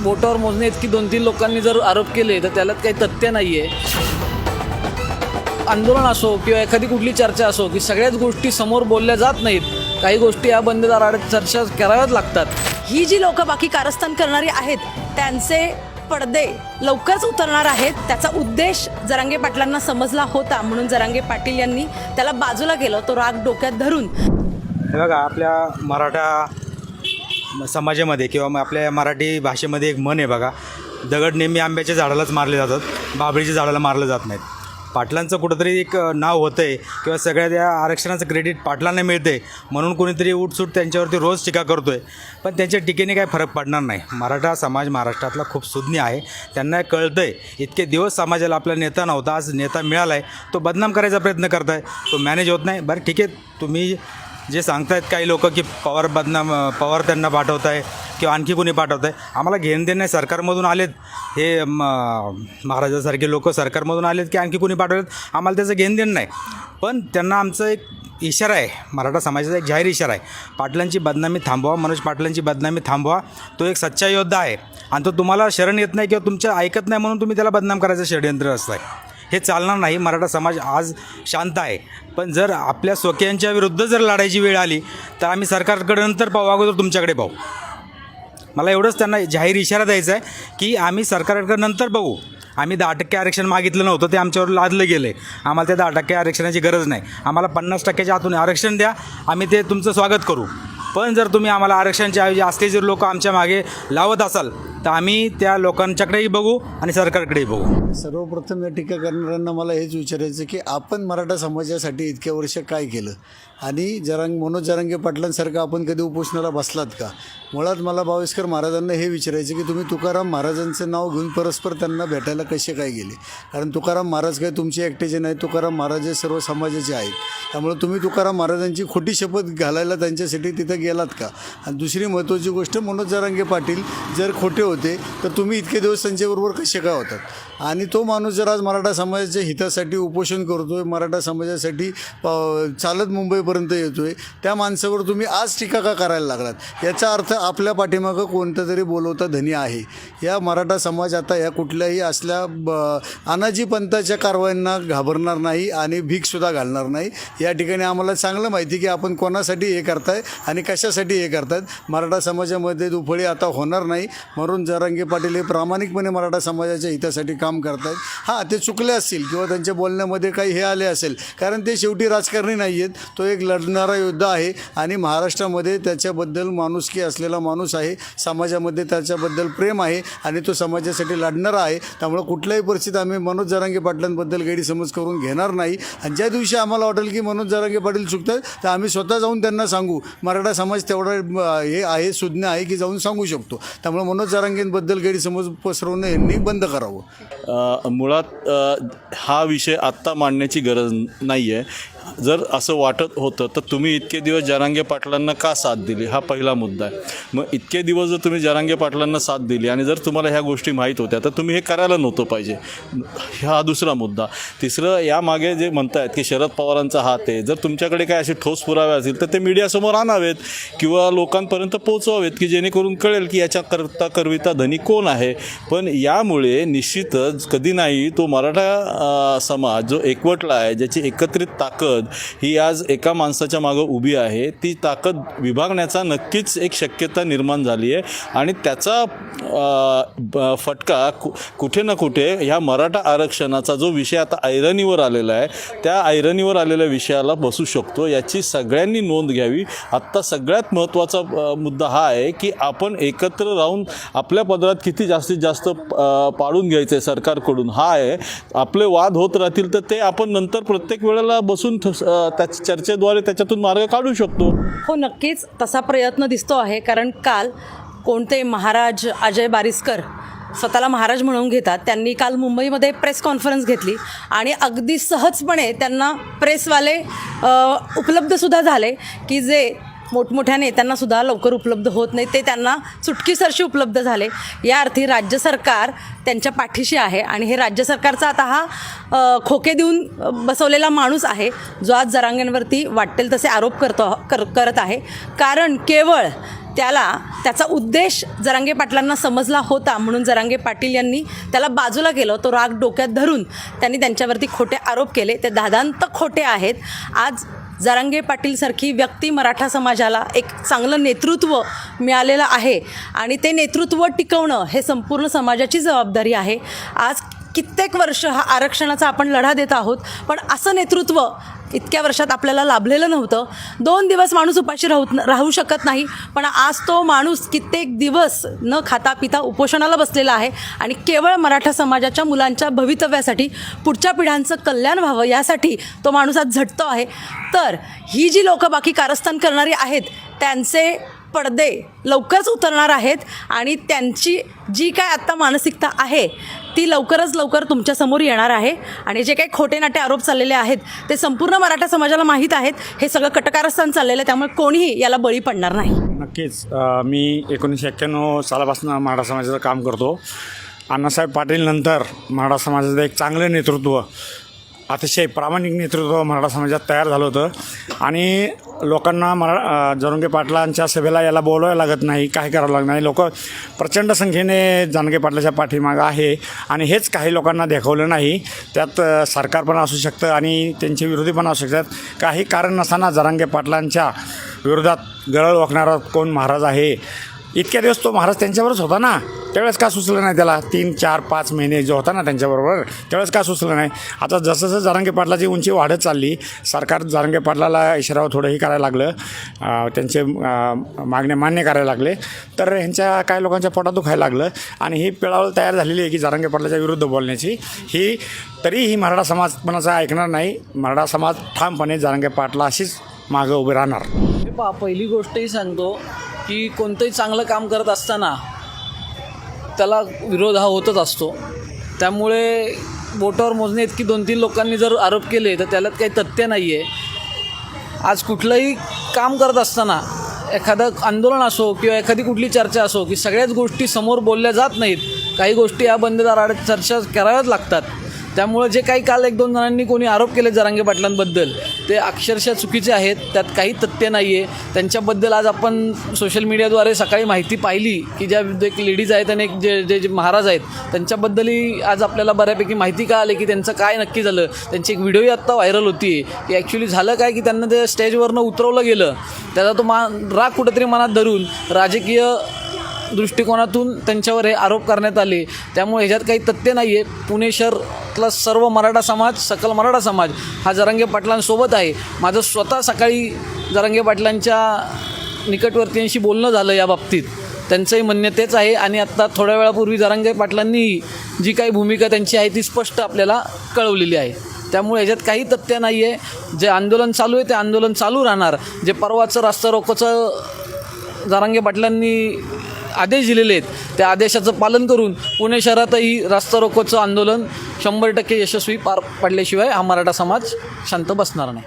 बोटावर मोजणे इतकी दोन तीन लोकांनी जर आरोप केले तर त्याला काही तथ्य नाही आहे आंदोलन असो किंवा एखादी कुठली चर्चा असो की सगळ्याच गोष्टी समोर बोलल्या जात नाहीत काही गोष्टी या बंद दाराआड चर्चा कराव्याच लागतात. ही जी लोक बाकी कारस्थान करणारी आहेत त्यांचे पडदे लवकरच उतरणार आहेत त्याचा उद्देश जरांगे पाटलांना समजला होता म्हणून जरांगे पाटील यांनी त्याला बाजूला केलं तो राग डोक्यात धरून. हे बघा आपल्या मराठा समाजामध्ये किंवा मग आपल्या मराठी भाषेमध्ये एक मन आहे बघा. दगड नेहमी आंब्याच्या झाडालाच मारले जातात बाबळीच्या झाडाला मारलं जात नाहीत. पाटलांचं कुठंतरी एक नाव होतं आहे किंवा सगळ्या त्या आरक्षणाचं क्रेडिट पाटलांना मिळते म्हणून कोणीतरी उठसूट त्यांच्यावरती रोज टीका करतो आहे पण त्यांच्या टीकेने काही फरक पडणार नाही. मराठा समाज महाराष्ट्रातला खूप सुज्ञ आहे. त्यांना कळतं आहे इतके दिवस समाजाला आपला नेता नव्हता आज नेता मिळाला आहे तो बदनाम करायचा प्रयत्न करत आहे तो मॅनेज होत नाही. बरं ठीक आहे. तुम्ही जे सांगतायत काही लोक की पवार बदनाम पवार त्यांना पाठवत आहे किंवा आणखी कोणी पाठवत आहे आम्हाला घेणं देणं नाही. सरकारमधून आलेत. हे महाराजासारखे लोक सरकारमधून आलेत की आणखी कोणी पाठवलेत? आम्हाला त्याचं घेणं देणं नाही. पण त्यांना आमचं एक इशारा आहे. मराठा समाजाचा एक जाहीर इशारा आहे. पाटलांची बदनामी थांबवा मनोज पाटलांची बदनामी थांबवा. तो एक सच्चा योद्धा आहे. आणि तो तुम्हाला शरण येत नाही किंवा तुमच्या ऐकत नाही म्हणून तुम्ही त्याला बदनाम करायचं षडयंत्र असतं आहे हे चालणार नाही. मराठा समाज आज शांत आहे. पण जर आपल्या स्वकीयांच्या विरुद्ध जर लढायची वेळ आली तर आम्ही सरकारकडे नंतर पाहू. अगोदर तुमच्याकडे पाहू. मला एवढंच त्यांना जाहीर इशारा द्यायचा आहे की आम्ही सरकारकडे नंतर बघू आम्ही दहा टक्के आरक्षण मागितलं नव्हतं ते आमच्यावर लादलं गेलं. आहे आम्हाला त्या दहा टक्के आरक्षणाची गरज नाही. आम्हाला पन्नास टक्क्याच्या आतून आरक्षण द्या. आम्ही ते तुमचं स्वागत करू. पण जर तुम्ही आम्हाला आरक्षणच्या ऐवजी असले जर लोक आमच्या मागे लावत असाल तर आम्ही त्या लोकांच्याकडेही बघू आणि सरकारकडेही बघू. सर्वप्रथम या टीका करणाऱ्यांना मला हेच विचारायचं की आपण मराठा समाजासाठी इतक्या वर्ष काय केलं? आणि जरांग मनोज जरांगे पाटलांसारखं आपण कधी उपोषणाला बसलात का? मुळात मला बावेस्कर महाराजांना हे विचारायचं की तुम्ही तुकाराम महाराजांचं नाव घेऊन परस्पर त्यांना भेटायला कसे काय गेले? कारण तुकाराम महाराज काय तुमचे एकट्याचे नाही तुकाराम महाराज हे सर्व समाजाचे आहेत त्यामुळे तुम्ही तुकाराम महाराजांची खोटी शपथ घालायला त्यांच्यासाठी तिथं गेलात का? आणि दुसरी महत्त्वाची गोष्ट मनोज जरांगे पाटील जर खोटे होते तर तुम्ही इतके दिवस त्यांच्याबरोबर कसे काय होतात? आणि तो माणूस जर आज मराठा समाजाच्या हितासाठी उपोषण करतो आहे मराठा समाजासाठी चालत मुंबईपर्यंत येतो आहे त्या माणसावर तुम्ही आज टीका का करायला लागलात? याचा अर्थ आपल्या पाठीमागं कोणतं तरी बोलवता धनी आहे. या मराठा समाज आता या कुठल्याही असल्या ब अनाजी पंथाच्या कारवायांना घाबरणार नाही आणि भीकसुद्धा घालणार नाही. या ठिकाणी आम्हाला चांगलं माहिती की आपण कोणासाठी हे करताय आणि कशासाठी हे करतायत. मराठा समाजामध्ये दुफळी आता होणार नाही. म्हणून जरांगे पाटील हे प्रामाणिकपणे मराठा समाजाच्या हितासाठी काम करतायत. हां ते चुकले असतील किंवा त्यांच्या बोलण्यामध्ये काही हे आले असेल. कारण ते शेवटी राजकारणी नाही आहेत तो एक लढणारा योद्धा आहे आणि महाराष्ट्रामध्ये त्याच्याबद्दल माणुसकी असलेला माणूस आहे. समाजामध्ये त्याच्याबद्दल प्रेम आहे आणि तो समाजासाठी लढणारा आहे. त्यामुळे कुठल्याही परिस्थितीत आम्ही मनोज जरांगे पाटलांबद्दल गैरसमज करून घेणार नाही. आणि ज्या दिवशी आम्हाला वाटेल की मनोज जरांगे पाटील चुकतात तर आम्ही स्वतः जाऊन त्यांना सांगू. मराठा समाज तेवढा हे आहे सुज्ञ आहे की जाऊन सांगू शकतो. त्यामुळे मनोज जरांगेंबद्दल गैरसमज पसरवणं यांनी बंद करावं. मुळात हा विषय आत्ता मांडण्याची गरज नाही आहे जर असं वाटत होतं तर तुम्ही इतके दिवस जरांगे पाटलांना का साथ दिली? हा पहिला मुद्दा आहे. मग इतके दिवस जर तुम्ही जरांगे पाटलांना साथ दिली आणि जर तुम्हाला ह्या गोष्टी माहीत होत्या तर तुम्ही हे करायला नव्हतं पाहिजे. हा दुसरा मुद्दा. तिसरं यामागे जे म्हणतायत की शरद पवारांचा हात आहे जर तुमच्याकडे काय असे ठोस पुरावे असतील तर ते मीडियासमोर आणावेत किंवा लोकांपर्यंत पोहोचवावेत की जेणेकरून कळेल की याच्या करता करविता धनी कोण आहे. पण यामुळे निश्चितच कधी नाही तो मराठा समाज जो एकवटला आहे ज्याची एकत्रित ताकद ही आज एका माणसाच्या मागं उभी आहे. ती ताकद विभागण्याचा नक्कीच एक शक्यता निर्माण झाली आहे आणि त्याचा ब- फटका कु कुठे ना कुठे ह्या मराठा आरक्षणाचा जो विषय आता ऐरणीवर आलेला आहे त्या ऐरणीवर आलेल्या विषयाला बसू शकतो. याची सगळ्यांनी नोंद घ्यावी. आत्ता सगळ्यात महत्त्वाचा मुद्दा हा आहे की आपण एकत्र राहून आपल्या पदरात किती जास्तीत जास्त पाडून घ्यायचं आहे सरकारकडून. हा आहे. आपले वाद होत राहतील तर ते आपण नंतर प्रत्येक वेळेला बसून थ- त्या चर्चेद्वारे त्याच्यातून मार्ग काढू शकतो. हो नक्कीच. तसा प्रयत्न दिसतो आहे कारण काल कोणते महाराज अजय बारिस्कर स्वतःला महाराज म्हणून घेतात. त्यांनी काल मुंबईमध्ये प्रेस कॉन्फरन्स घेतली आणि अगदी सहजपणे त्यांना प्रेसवाले उपलब्धसुद्धा झाले की जे मोठमोठ्या नेत्यांनासुद्धा लवकर उपलब्ध होत नाही. ते त्यांना चुटकीसरशी उपलब्ध झाले. या अर्थी राज्य सरकार त्यांच्या पाठीशी आहे आणि हे राज्य सरकारचा आता हा खोके देऊन बसवलेला माणूस आहे जो आज जरांगेंवरती वाटेल तसे आरोप करतो कर करत आहे. कारण केवळ त्याला त्याचा उद्देश जरांगे पाटलांना समजला होता म्हणून जरांगे पाटील यांनी त्याला बाजूला केलं. तो राग डोक्यात धरून त्यांनी त्यांच्यावरती खोटे आरोप केले. ते दादांत खोटे आहेत. आज जारांगे पाटीलसारखी व्यक्ती मराठा समाजाला एक चांगलं नेतृत्व मिळालेलं आहे. आणि ते नेतृत्व टिकवणं हे संपूर्ण समाजाची जबाबदारी आहे. आज कित्येक वर्ष हा आरक्षणाचा आपण लढा देत आहोत पण असं नेतृत्व इतक्या वर्षात आपल्याला लाभलेलं नव्हतं. दोन दिवस माणूस उपाशी राहू राहू शकत नाही. पण आज तो माणूस कित्येक दिवस न खाता पिता उपोषणाला बसलेला आहे आणि केवळ मराठा समाजाच्या मुलांच्या भवितव्यासाठी पुढच्या पिढ्यांचं कल्याण व्हावं यासाठी तो माणूस आज झटतो आहे. तर ही जी लोकं बाकी कारस्थान करणारी आहेत त्यांचे पडदे लवकरच उतरणार आहेत आणि त्यांची जी काय आत्ता मानसिकता आहे ती लवकरच लवकर तुमच्यासमोर येणार आहे. आणि जे काही खोटे नाटे आरोप चाललेले आहेत ते संपूर्ण मराठा समाजाला माहीत आहेत. हे सगळं कटकारस्थान चाललेलं आहे त्यामुळे कोणीही याला बळी पडणार नाही. नक्कीच. मी एकोणीसशे एक्क्याण्णव सालापासून मराठा समाजाचं काम करतो. अण्णासाहेब पाटील नंतर मराठा समाजाचं एक चांगलं नेतृत्व अतिशय प्रामाणिक नेतृत्व मराठा समाजात तयार झालं होतं. आणि लोकांना मरा जरंगे पाटलांच्या सभेला याला बोलवायला लागत नाही काय करावं लागत नाही. लोक प्रचंड संख्येने जानगे पाटलाच्या पाठीमागं आहे आणि हेच काही लोकांना दाखवलं नाही. त्यात सरकार पण असू शकतं आणि त्यांचे विरोधी पण असू शकतात. काही कारण नसताना जरांगे पाटलांच्या विरोधात गरळ वाकणारा कोण महाराज आहे? इतक्या दिवस तो महाराज त्यांच्यावरच होता ना त्यावेळेस का सुचलं नाही त्याला? तीन चार पाच महिने जो होता ना त्यांच्याबरोबर त्यावेळेस का सुचलं नाही? आता जसं जसं जारंगे पाटलाची उंची वाढत चालली सरकार जारंगे पाटलाला इशारावर थोडंही करायला लागलं त्यांचे मागणे मान्य करायला लागले तर ह्यांच्या काही लोकांच्या पोटात दुखायला लागलं आणि ही पिळावळ तयार झालेली आहे की जारंगे पाटलाच्या विरुद्ध बोलण्याची. ही तरीही मराठा समाज कोणाचा ऐकणार नाही मराठा समाज ठामपणे जारंगे पाटला अशीच मागं उभे राहणार. हे पहिली गोष्टही सांगतो की कोणतंही चांगलं काम करत असताना त्याला विरोध हा होतच असतो. त्यामुळे बोटावर मोजणे इतकी दोन तीन लोकांनी जर आरोप केले तर त्याला काही तथ्य नाही आहे आज कुठलंही काम करत असताना एखादं आंदोलन असो किंवा एखादी कुठली चर्चा असो की सगळ्याच गोष्टी समोर बोलल्या जात नाहीत. काही गोष्टी या बंददार चर्चा कराव्याच लागतात. त्यामुळे जे काही काल एक दोन जणांनी कोणी आरोप केले जरांगे पाटलांबद्दल ते अक्षरशः चुकीचे आहेत त्यात काही तथ्य नाही आहे त्यांच्याबद्दल आज आपण सोशल मीडियाद्वारे सकाळी माहिती पाहिली की ज्या एक लेडीज आहेत आणि एक जे जे जे महाराज आहेत त्यांच्याबद्दलही आज आपल्याला बऱ्यापैकी माहिती का आली की त्यांचं काय नक्की झालं. त्यांची एक व्हिडिओही आत्ता व्हायरल होती की ॲक्च्युली झालं काय की त्यांना ते स्टेजवरनं उतरवलं गेलं. त्याचा तो मा राग कुठेतरी मनात धरून राजकीय दृष्टिकोनातून त्यांच्यावर हे आरोप करण्यात आले. त्यामुळे ह्याच्यात काही तथ्य नाही आहे पुणे शहरातला सर्व मराठा समाज सकल मराठा समाज हा जरांगे पाटलांसोबत आहे. माझं स्वतः सकाळी जरांगे पाटलांच्या निकटवर्तीयांशी बोलणं झालं या बाबतीत. त्यांचंही म्हणणं तेच आहे आणि आत्ता थोड्या वेळापूर्वी जरांगे पाटलांनी जी काही भूमिका त्यांची आहे ती स्पष्ट आपल्याला कळवलेली आहे. त्यामुळे ह्याच्यात काही तथ्य नाही आहे जे आंदोलन चालू आहे ते आंदोलन चालू राहणार. जे परवाचं रास्ता रोकोचं जारांगे पाटलांनी आदेश दिलेले आहेत. त्या आदेशाचं पालन करून पुणे शहरातही रास्ता रोकोचं आंदोलन शंभर टक्के यशस्वी पार पडल्याशिवाय हा मराठा समाज शांत बसणार नाही.